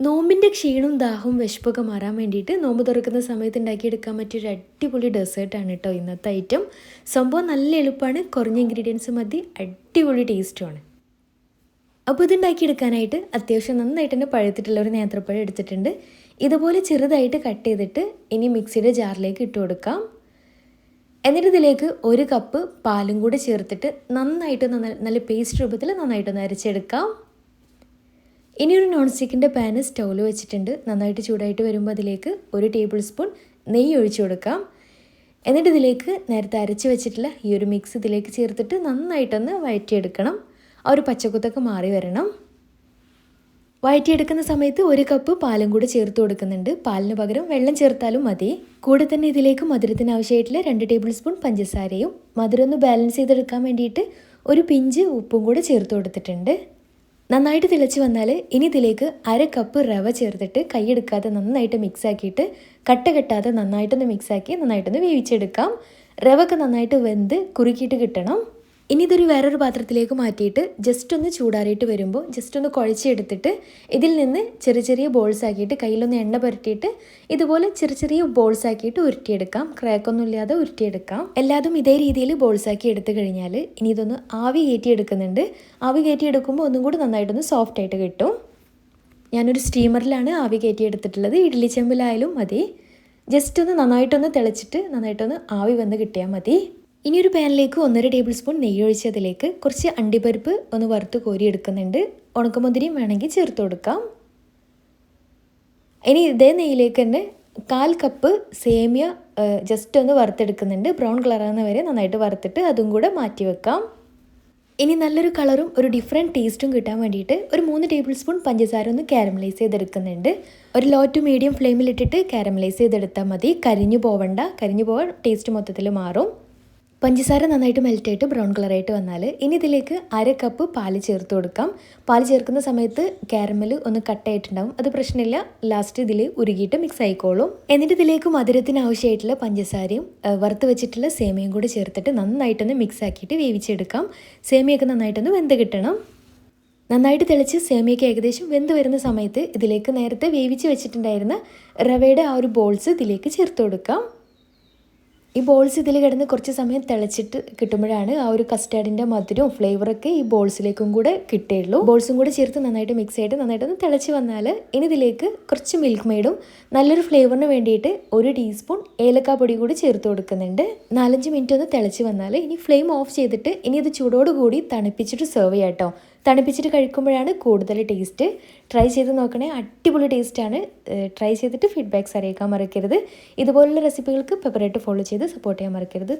നോമ്പിന്റെ ക്ഷീണവും ദാഹവും വിശപ്പൊക്കെ മാറാൻ വേണ്ടിയിട്ട് നോമ്പ് തുറക്കുന്ന സമയത്ത് ഉണ്ടാക്കിയെടുക്കാൻ പറ്റിയ ഒരു അടിപൊളി ഡെസേർട്ടാണ് കേട്ടോ ഇന്നത്തെ ഐറ്റം സംഭവം നല്ല എളുപ്പമാണ് കുറഞ്ഞ ഇൻഗ്രീഡിയൻസ് മതി അടിപൊളി ടേസ്റ്റുമാണ് അപ്പോൾ ഇത് ഉണ്ടാക്കിയെടുക്കാനായിട്ട് അത്യാവശ്യം നന്നായിട്ട് തന്നെ പഴുത്തിട്ടുള്ള ഒരു നേത്രപ്പഴം എടുത്തിട്ടുണ്ട്. ഇതുപോലെ ചെറുതായിട്ട് കട്ട് ചെയ്തിട്ട് ഇനി മിക്സിയുടെ ജാറിലേക്ക് ഇട്ട് കൊടുക്കാം. എന്നിട്ട് ഇതിലേക്ക് ഒരു കപ്പ് പാലും കൂടി ചേർത്തിട്ട് നന്നായിട്ട് നല്ല പേസ്റ്റ് രൂപത്തിൽ നന്നായിട്ടൊന്ന് അരച്ചെടുക്കാം. ഇനി ഒരു നോൺ സ്റ്റിക്കിന്റെ പാന് സ്റ്റൗവിൽ വെച്ചിട്ടുണ്ട്. നന്നായിട്ട് ചൂടായിട്ട് വരുമ്പോൾ അതിലേക്ക് ഒരു ടേബിൾ സ്പൂൺ നെയ്യ് ഒഴിച്ചു കൊടുക്കാം. എന്നിട്ട് ഇതിലേക്ക് നേരത്തെ അരച്ച് വെച്ചിട്ടുള്ള ഈ ഒരു മിക്സ് ഇതിലേക്ക് ചേർത്തിട്ട് നന്നായിട്ടൊന്ന് വഴറ്റിയെടുക്കണം. ആ ഒരു പച്ചക്കുത്തൊക്കെ മാറി വരണം. വഴറ്റിയെടുക്കുന്ന സമയത്ത് ഒരു കപ്പ് പാലും കൂടി ചേർത്ത് കൊടുക്കുന്നുണ്ട്. പാലിന് പകരം വെള്ളം ചേർത്താലും മതി. കൂടെ തന്നെ ഇതിലേക്ക് മധുരത്തിന് ആവശ്യമായിട്ടുള്ള രണ്ട് ടേബിൾ സ്പൂൺ പഞ്ചസാരയും മധുരം ഒന്ന് ബാലൻസ് ചെയ്തെടുക്കാൻ വേണ്ടിയിട്ട് ഒരു പിഞ്ച് ഉപ്പും കൂടെ ചേർത്ത് കൊടുത്തിട്ടുണ്ട്. നന്നായിട്ട് തിളച്ച് വന്നാൽ ഇനി ഇതിലേക്ക് അര കപ്പ് റവ ചേർത്തിട്ട് കൈയെടുക്കാതെ നന്നായിട്ട് മിക്സ് ആക്കിയിട്ട് കട്ട കെട്ടാതെ നന്നായിട്ടൊന്ന് മിക്സ് ആക്കി നന്നായിട്ടൊന്ന് വേവിച്ചെടുക്കാം. റവ ഒക്കെ നന്നായിട്ട് വെന്ത് കുറുക്കിയിട്ട് കിട്ടണം. ഇനി ഇതൊരു വേറൊരു പാത്രത്തിലേക്ക് മാറ്റിയിട്ട് ജസ്റ്റ് ഒന്ന് ചൂടാറിയിട്ട് വരുമ്പോൾ ജസ്റ്റ് ഒന്ന് കുഴച്ചെടുത്തിട്ട് ഇതിൽ നിന്ന് ചെറിയ ചെറിയ ബോൾസ് ആക്കിയിട്ട് കയ്യിലൊന്ന് എണ്ണ പുരട്ടിയിട്ട് ഇതുപോലെ ചെറിയ ചെറിയ ബോൾസ് ആക്കിയിട്ട് ഉരുട്ടിയെടുക്കാം. ക്രാക്കൊന്നും ഇല്ലാതെ ഉരുട്ടിയെടുക്കാം. എല്ലാതും ഇതേ രീതിയിൽ ബോൾസ് ആക്കി എടുത്തു കഴിഞ്ഞാൽ ഇനി ഇതൊന്ന് ആവി കയറ്റി എടുക്കുന്നുണ്ട് ആവി കയറ്റി എടുക്കുമ്പോൾ ഒന്നും കൂടി നന്നായിട്ടൊന്ന് സോഫ്റ്റ് ആയിട്ട് കിട്ടും. ഞാനൊരു സ്റ്റീമറിലാണ് ആവി കയറ്റി എടുത്തിട്ടുള്ളത് ഇഡ്ഡലി ചെമ്പിലായാലും മതി. ജസ്റ്റ് ഒന്ന് നന്നായിട്ടൊന്ന് തിളച്ചിട്ട് നന്നായിട്ടൊന്ന് ആവി വന്ന് കിട്ടിയാൽ മതി. ഇനി ഒരു പാനിലേക്ക് ഒന്നര ടേബിൾ സ്പൂൺ നെയ്യ് ഒഴിച്ചതിലേക്ക് കുറച്ച് അണ്ടിപ്പരിപ്പ് ഒന്ന് വറുത്ത് കോരി എടുക്കുന്നുണ്ട് ഉണക്കമുന്തിരിയും വേണമെങ്കിൽ ചേർത്ത് കൊടുക്കാം. ഇനി ഇതേ നെയ്യിലേക്ക് തന്നെ കാൽ കപ്പ് സേമിയ ജസ്റ്റ് ഒന്ന് വറുത്തെടുക്കുന്നുണ്ട്. ബ്രൗൺ കളറാകുന്ന വരെ നന്നായിട്ട് വറുത്തിട്ട് അതും കൂടെ മാറ്റി വെക്കാം. ഇനി നല്ലൊരു കളറും ഒരു ഡിഫറെന്റ് ടേസ്റ്റും കിട്ടാൻ വേണ്ടിയിട്ട് ഒരു മൂന്ന് ടേബിൾ സ്പൂൺ പഞ്ചസാര ഒന്ന് കാരമലൈസ് ചെയ്തെടുക്കുന്നുണ്ട്. ഒരു ലോ ടു മീഡിയം ഫ്ലെയിമിലിട്ടിട്ട് കാരമലൈസ് ചെയ്തെടുത്താൽ മതി. കരിഞ്ഞു പോവണ്ട. കരിഞ്ഞു പോവാൻ ടേസ്റ്റ് മൊത്തത്തിൽ മാറും. പഞ്ചസാര നന്നായിട്ട് മെൽറ്റായിട്ട് ബ്രൗൺ കളറായിട്ട് വന്നാൽ ഇനി ഇതിലേക്ക് അര കപ്പ് പാൽ ചേർത്ത് കൊടുക്കാം. പാൽ ചേർക്കുന്ന സമയത്ത് കാരമൽ ഒന്ന് കട്ടായിട്ടുണ്ടാവും അത് പ്രശ്നമില്ല. ലാസ്റ്റ് ഇതിൽ ഉരുകിയിട്ട് മിക്സ് ആയിക്കോളും. എന്നിട്ട് ഇതിലേക്ക് മധുരത്തിന് ആവശ്യമായിട്ടുള്ള പഞ്ചസാരയും വറുത്ത് വെച്ചിട്ടുള്ള സേമിയയും കൂടി ചേർത്തിട്ട് നന്നായിട്ടൊന്ന് മിക്സ് ആക്കിയിട്ട് വേവിച്ചെടുക്കാം. സേമിയൊക്കെ നന്നായിട്ടൊന്ന് വെന്ത് കിട്ടണം. നന്നായിട്ട് തെളിച്ച് സേമിയൊക്കെ ഏകദേശം വെന്ത് വരുന്ന സമയത്ത് ഇതിലേക്ക് നേരത്തെ വേവിച്ച് വെച്ചിട്ടുണ്ടായിരുന്ന റവയുടെ ആ ഒരു ബോൾസ് ഇതിലേക്ക് ചേർത്ത് കൊടുക്കാം. ഈ ബോൾസ് ഇതിൽ കിടന്ന് കുറച്ച് സമയം തിളച്ചിട്ട് കിട്ടുമ്പോഴാണ് ആ ഒരു കസ്റ്റാർഡിന്റെ മധുരവും ഫ്ലേവറൊക്കെ ഈ ബോൾസിലേക്കും കൂടെ കിട്ടുകയുള്ളൂ. ബോൾസും കൂടെ ചേർത്ത് നന്നായിട്ട് മിക്സ് ചെയ്തിട്ട് നന്നായിട്ടൊന്ന് തിളച്ച് വന്നാൽ ഇനി ഇതിലേക്ക് കുറച്ച് മിൽക്ക് മെയ്ഡും നല്ലൊരു ഫ്ലേവറിന് വേണ്ടിയിട്ട് ഒരു ടീസ്പൂൺ ഏലക്കാപ്പൊടി കൂടി ചേർത്ത് കൊടുക്കുന്നുണ്ട്. നാലഞ്ച് മിനിറ്റ് ഒന്ന് തിളച്ച് വന്നാൽ ഇനി ഫ്ലെയിം ഓഫ് ചെയ്തിട്ട് ഇനി ഇത് ചൂടോടുകൂടി തണുപ്പിച്ചിട്ട് സെർവ് ചെയ്യാം കേട്ടോ തണുപ്പിച്ചിട്ട് കഴിക്കുമ്പോഴാണ് കൂടുതൽ ടേസ്റ്റ് ട്രൈ ചെയ്ത് നോക്കണേ. അടിപൊളി ടേസ്റ്റാണ് ട്രൈ ചെയ്തിട്ട് ഫീഡ്ബാക്ക്സ് അറിയിക്കാൻ മറക്കരുത്. ഇതുപോലുള്ള റെസിപ്പികൾക്ക് പെപ്പറായിട്ട് ഫോളോ ചെയ്ത് സപ്പോർട്ട് ചെയ്യാൻ മറക്കരുത്.